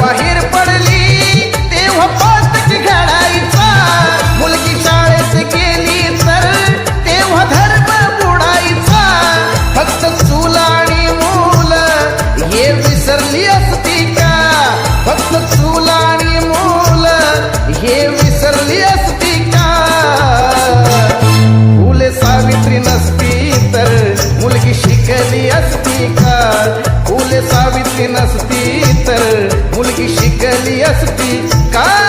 बाहेर पडली तेव्हा पास्तक घडायचा. मुलगी शाळेत गेली तर तेव्हा धर्म बुडायचा. फक्त चुला आणि मूल हे विसरली असती का? फक्त चुला आणि मूल हे विसरली असती का? फुले सावित्री नसती तर मुलगी शिकली असती का? फुले सावित्री नसती असती. का